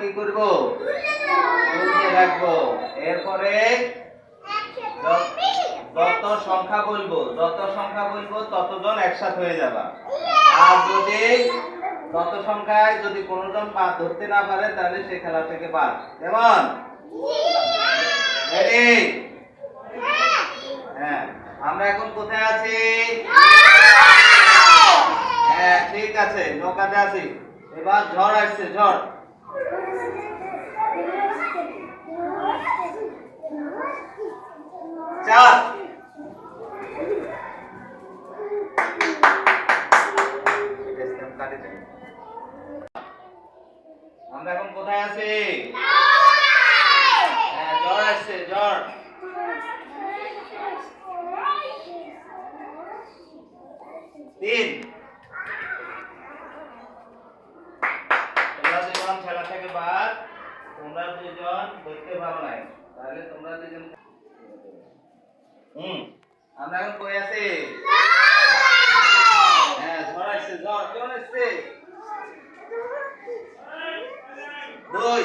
কি করব? উল্টে রাখব। এরপরে যত- যত সংখ্যা বলব যত সংখ্যা বলব ততজন একসাথে হয়ে যাবা। আর যদি তত সংখ্যায় যদি কোনোজন বাদ ধরতে না পারে তাহলে সে খেলা থেকে বাদ। কেমন? হ্যাঁ আমরা এখন কোথায় আছি? হ্যাঁ ঠিক আছে নৌকাতে আছি। এবার ঝড় আসছে ঝড়। চার। আমরা এখন কোথায় আছি? হ্যাঁ ঝড় আসছে ঝড়। তিন তোমরা দুজন খেলা থেকে বাদ তোমরা দুজন ধরতে পারো নাই তাহলে তোমরা দুজন হুম, আমরা এখন কই আছি? হ্যাঁ ঝড় আসছে ঝড় কেমন আসছে দুই।